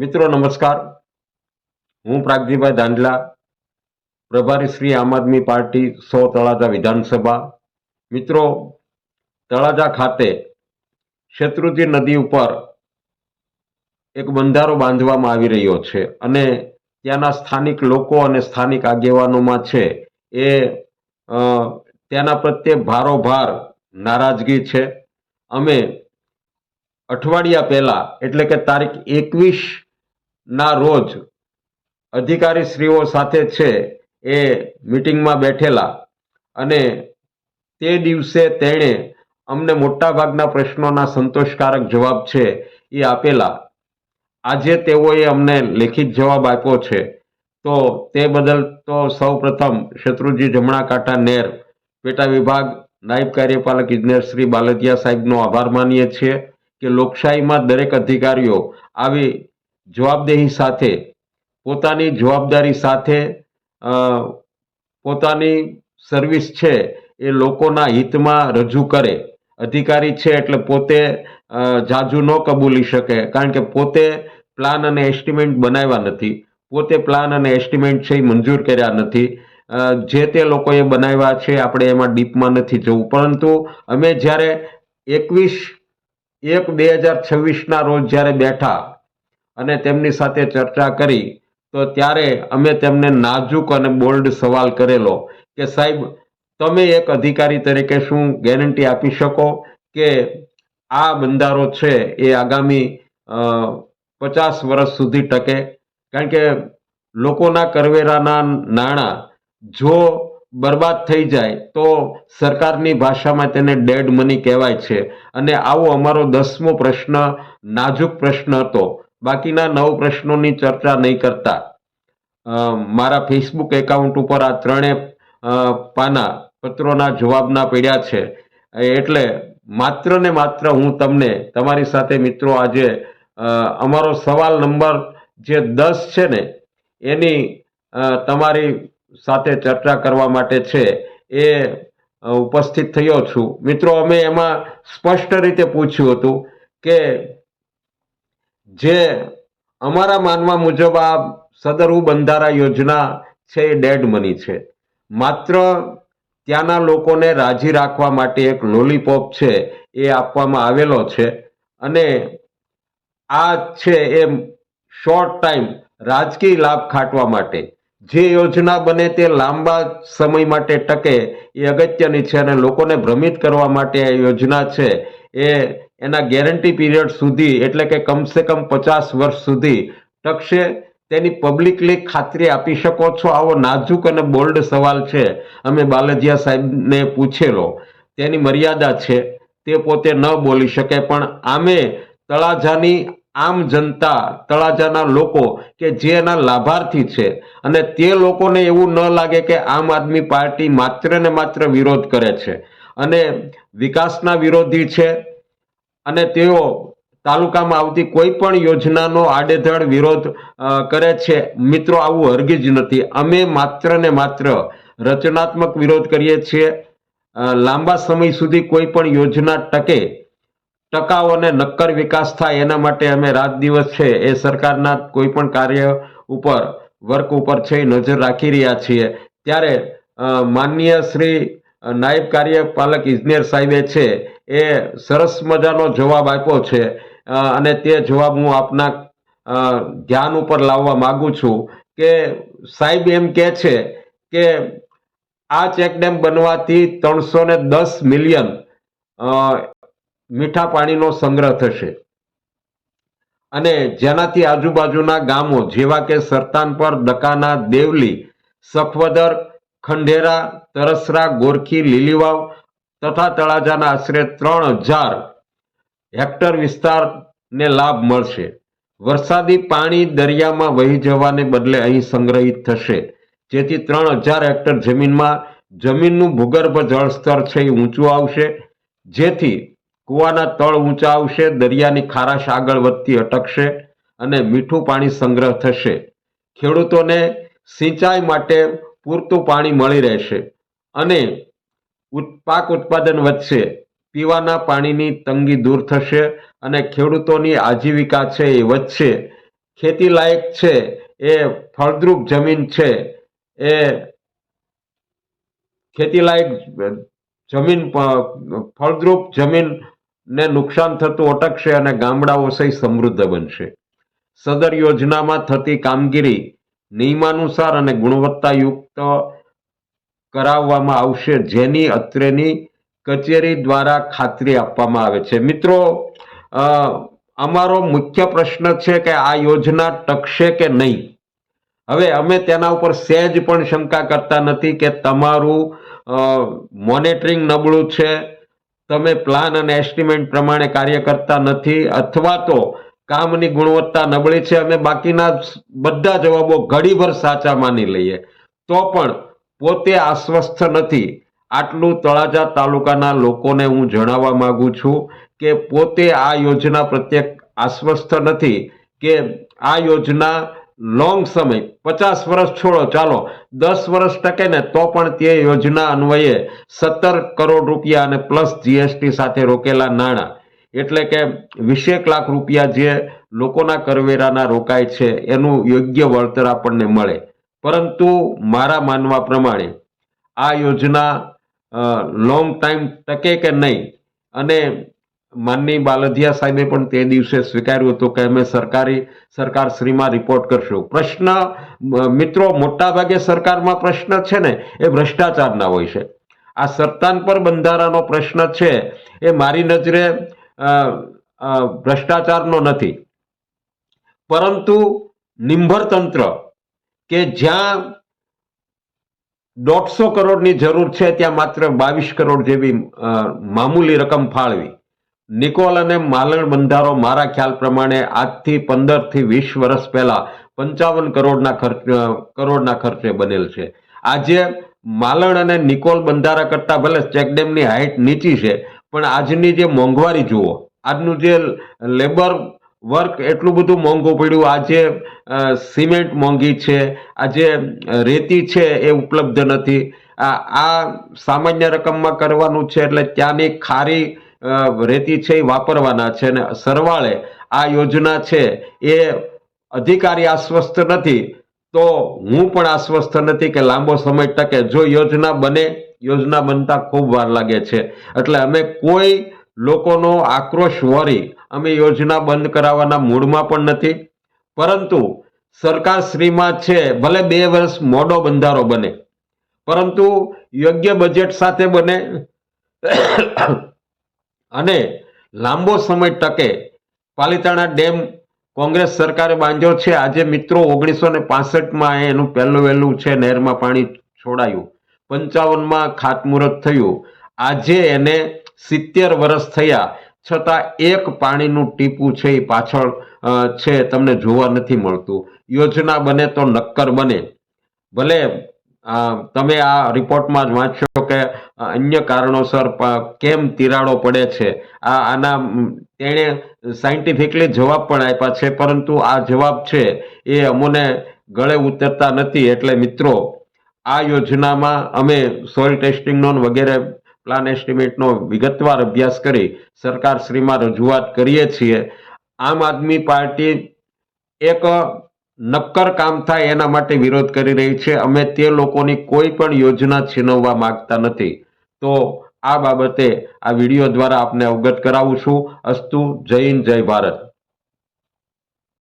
મિત્રો, નમસ્કાર. હું પ્રાગજીભાઈ દાંડલા, પ્રભારી શ્રી આમ આદમી પાર્ટી સો તળાજા વિધાનસભા. મિત્રો, તળાજા ખાતે શત્રુજી નદી ઉપર એક બંધારો બાંધવામાં આવી રહ્યો છે અને ત્યાંના સ્થાનિક લોકો અને સ્થાનિક આગેવાનોમાં છે. એ ત્યાંના પ્રત્યે ભારોભાર, નારાજગી છે. અમે અઠવાડિયા પહેલાં, એટલે કે તારીખ એકવીસ ના રોજ અધિકારીશ્રીઓ સાથે છે એ મિટિંગમાં બેઠેલા અને તે દિવસે તેણે અમને મોટાભાગના પ્રશ્નોના સંતોષકારક જવાબ છે એ આપેલા. આજે તેઓએ અમને લેખિત જવાબ આપ્યો છે. તો તે બદલ તો સૌ પ્રથમ શત્રુજી જમણા કાંઠા નેર પેટા વિભાગ નાયબ કાર્યપાલક ઇજનેર શ્રી બાલદિયા સાહેબનો આભાર માનીએ છીએ કે લોકશાહીમાં દરેક અધિકારીઓ આવી જવાબદેહી સાથે, પોતાની જવાબદારી સાથે પોતાની સર્વિસ છે એ લોકોના હિતમાં રજૂ કરે. અધિકારી છે એટલે પોતે જાજુ ન કબૂલી શકે કારણ કે પોતે પ્લાન અને એસ્ટિમેટ બનાવ્યા નથી. પોતે પ્લાન અને એસ્ટિમેટ છે એ મંજૂર કર્યા નથી. જે તે લોકોએ બનાવ્યા છે આપણે એમાં ડીપમાં નથી જવું. પરંતુ અમે જ્યારે એકવીસ, એક બે હજાર છવ્વીસના રોજ જ્યારે બેઠા અને તેમની સાથે ચર્ચા કરી, તો ત્યારે અમે તેમને નાજુક અને બોલ્ડ સવાલ કરેલો કે સાહેબ, તમે એક અધિકારી તરીકે શું ગેરંટી આપી શકો કે આ બંધારો છે એ આગામી પચાસ વર્ષ સુધી ટકે? કારણ કે લોકોના કરવેરાના નાણાં જો બરબાદ થઈ જાય, તો સરકારની ભાષામાં તેને ડેડ મની કહેવાય છે. અને આવો અમારો દસમો પ્રશ્ન, નાજુક પ્રશ્ન હતો. બાકીના નવ પ્રશ્નોની ચર્ચા નહીં કરતા. મારા ફેસબુક એકાઉન્ટ ઉપર આ ત્રણેય પાના પત્રોના જવાબના પડ્યા છે. એટલે માત્ર ને માત્ર હું તમને, તમારી સાથે મિત્રો આજે અમારો સવાલ નંબર જે દસ છે ને, એની તમારી સાથે ચર્ચા કરવા માટે છે એ ઉપસ્થિત થયો છું. મિત્રો, અમે એમાં સ્પષ્ટ રીતે પૂછ્યું હતું કે જે અમારા માનવા મુજબ આ સદરુ બંધારા યોજના છે એ ડેડ મની છે. માત્ર ત્યાંના લોકોને રાજી રાખવા માટે એક લોલીપોપ છે એ આપવામાં આવેલો છે અને આ છે એ શોર્ટ ટાઈમ રાજકીય લાભ ખાટવા માટે. જે યોજના બને તે લાંબા સમય માટે ટકે એ અગત્યની છે અને લોકોને ભ્રમિત કરવા માટે આ યોજના છે એ એના ગેરંટી પીરિયડ સુધી, એટલે કે કમસે કમ પચાસ વર્ષ સુધી ટકશે તેની પબ્લિકલી ખાતરી આપી શકો છો. આવો નાજુક અને બોલ્ડ સવાલ છે. અમે બાલજીયા સાહેબને પૂછેલો. તેની મર્યાદા છે. તે પોતે ન બોલી શકે, પણ આમે તળાજાની આમ જનતા, તળાજાના લોકો કે જે એના લાભાર્થી છે અને તે લોકોને એવું ન લાગે કે આમ આદમી પાર્ટી માત્ર ને માત્ર વિરોધ કરે છે. અને વિકાસના વિરોધી છે. અને તેઓ તાલુકામાં આવતી કોઈ પણ યોજનાનો આડેધડ વિરોધ કરે છે. મિત્રો, આવું હરગીજ નથી. અમે માત્ર ને માત્ર રચનાત્મક વિરોધ કરીએ છીએ. લાંબા સમય સુધી કોઈ પણ યોજના ટકે, ટકાઉ અને નક્કર વિકાસ થાય એના માટે અમે રાત દિવસ છે એ સરકારના કોઈ પણ કાર્ય ઉપર, વર્ક ઉપર છે નજર રાખી રહ્યા છીએ. ત્યારે માનનીય શ્રી નાયબ કાર્યપાલક ઇજનેર સાહેબે છે, એ સરસ મજાનો જવાબ આપ્યો છે. અને તે જવાબ હું આપના ધ્યાન ઉપર લાવવા માગું છું કે સાહેબ એમ કહે છે કે આ ચેકડેમ બનવાથી ત્રણસો ને દસ મિલિયન મીઠા પાણીનો સંગ્રહ થશે. અને જેનાથી આજુબાજુના ગામો જેવા કે સરતાનપર દકાના, દેવલી સખવદર ખંડેરા, તરસરા, ગોરખી, લીલીવાવ તથા તળાજાના આશરે ત્રણ હજાર હેક્ટર વિસ્તારને લાભ મળશે. વરસાદી પાણી દરિયામાં વહી જવાને બદલે અહીં સંગ્રહિત થશે. જેથી ત્રણ હજાર હેક્ટર જમીનમાં જમીનનું ભૂગર્ભ જળસ્તર છે એ ઊંચું આવશે. જેથી કૂવાના તળ ઊંચા આવશે, દરિયાની ખારાશ આગળ વધતી અટકશે અને મીઠું પાણી સંગ્રહ થશે. ખેડૂતોને સિંચાઈ માટે પૂરતું પાણી મળી રહેશે અને પાક ઉત્પાદન વધશે. પીવાના પાણીની તંગી દૂર થશે અને ખેડૂતોની આજીવિકા છે એ વધશે. ખેતી લાયક છે એ ફળદ્રુપ જમીન છે એ ખેતી લાયક જમીન ફળદ્રુપ જમીનને નુકસાન થતું અટકશે અને ગામડાઓ સહી સમૃદ્ધ બનશે. સદર યોજનામાં થતી કામગીરી નિયમાનુસાર અને ગુણવત્તાયુક્ત કરાવવામાં આવશે, જેની અત્રેની કચેરી દ્વારા ખાતરી આપવામાં આવે છે. મિત્રો અમારો મુખ્ય પ્રશ્ન છે કે આ યોજના ટકશે કે નહીં? હવે અમે તેના ઉપર સહેજ પણ શંકા કરતા નથી કે તમારું મોનિટરિંગ નબળું છે. તમે પ્લાન અને એસ્ટિમેટ પ્રમાણે કાર્ય કરતા નથી. અથવા તો કામની ગુણવત્તા નબળી છે અને બાકીના બધા જવાબો ઘડીભર સાચા માની લઈએ. તો પણ પોતે આશ્વસ્ત નથી. આટલું તળાજા તાલુકાના લોકોને હું જણાવવા માગું છું કે પોતે આ યોજના પ્રત્યે આશ્વસ્ત નથી કે આ યોજના લોંગ સમય, પચાસ વર્ષ છોડો, ચાલો, દસ વર્ષ ટકે ને તો પણ તે યોજના અન્વયે સત્તર કરોડ રૂપિયા અને પ્લસ જીએસટી સાથે રોકેલા નાણાં એટલે કે વીસેક લાખ રૂપિયા જે લોકોના કરવેરાના રોકાય છે, એનું યોગ્ય વળતર આપણને મળે. પરંતુ મારા માનવા પ્રમાણે આ યોજના લોંગ ટાઈમ ટકે કે નહીં, અને માનની બાલધિયા સાહેબે પણ તે દિવસે સ્વીકાર્યું હતું કે અમે સરકારી, સરકાર શ્રીમાં રિપોર્ટ કરશું. પ્રશ્ન મિત્રો, મોટાભાગે સરકારમાં પ્રશ્ન છે ને, એ ભ્રષ્ટાચારના હોય છે. આ સરતાન પર બંધારાનો પ્રશ્ન છે, એ મારી નજરે ભ્રષ્ટાચારનો નથી. પરંતુ નિંભર તંત્ર કે જ્યાં દોઢસો કરોડની જરૂર છે, ત્યાં માત્ર બાવીસ કરોડ જેવી મામૂલી રકમ ફાળવી. નિકોલ અને માલણ બંધારો મારા ખ્યાલ પ્રમાણે આજથી પંદરથી વીસ વર્ષ પહેલા પંચાવન કરોડના ખર્ચ કરોડના ખર્ચે બનેલ છે. આજે માલણ અને નિકોલ બંધારા કરતાં ભલે ચેકડેમની હાઇટ નીચી છે પણ આજની જે મોંઘવારી જુઓ, આજનું જે લેબર વર્ક એટલું બધું મોંઘું પડ્યું આજે સિમેન્ટ મોંઘી છે આજે રેતી છે એ ઉપલબ્ધ નથી. આ આ સામાન્ય રકમમાં કરવાનું છે એટલે ત્યાંની ખારી રેતી છે એ વાપરવાના છે અને સરવાળે આ યોજના છે એ અધિકારી આશ્વસ્ત નથી. તો હું પણ આશ્વસ્ત નથી કે લાંબો સમય ટકે. જો યોજના બને, યોજના બનતા ખૂબ વાર લાગે છે. એટલે અમે કોઈ લોકોનો આક્રોશ વરી અમે યોજના બંધ કરાવવાના મૂડમાં પણ નથી. પરંતુ સરકારશ્રીમાં છે, ભલે બે વર્ષ મોડો બંધારો બને, પરંતુ યોગ્ય બજેટ સાથે બને. અને લાંબો સમય ટકે. પાલિતાણા ડેમ કોંગ્રેસ સરકારે બાંધ્યો છે. આજે મિત્રો ઓગણીસો ને પાસઠમાં એનું પહેલું વહેલું છે. નહેરમાં પાણી છોડાયું. પંચાવનમાં ખાતમુહૂર્ત થયું. આજે એને સિત્તેર વર્ષ થયા. છતાં એક પાણીનું ટીપું છે એ પાછળ છે. તમને જોવા નથી મળતું. યોજના બને તો નક્કર બને. ભલે તમે આ રિપોર્ટમાં જ વાંચશો કે અન્ય કારણોસર કેમ તિરાડો પડે છે? આ, આના તેણે સાયન્ટિફિકલી જવાબ પણ આપ્યા છે, પરંતુ આ જવાબ છે એ અમોને ગળે ઉતરતા નથી. એટલે મિત્રો, આ યોજનામાં અમે સોઇલ ટેસ્ટિંગનો વગેરે પ્લાન એસ્ટિમેટનો વિગતવાર અભ્યાસ કરી સરકાર શ્રીમાં રજૂઆત કરીએ છીએ. આમ આદમી પાર્ટી એક નક્કર કામ થાય એના માટે વિરોધ કરી રહી છે. અમે તે લોકોની કોઈ પણ યોજના છીનવવા માંગતા નથી. તો આ બાબતે આ વીડિયો દ્વારા આપને અવગત કરાવું છું. અસ્તુ હિન્દ, જય ભારત.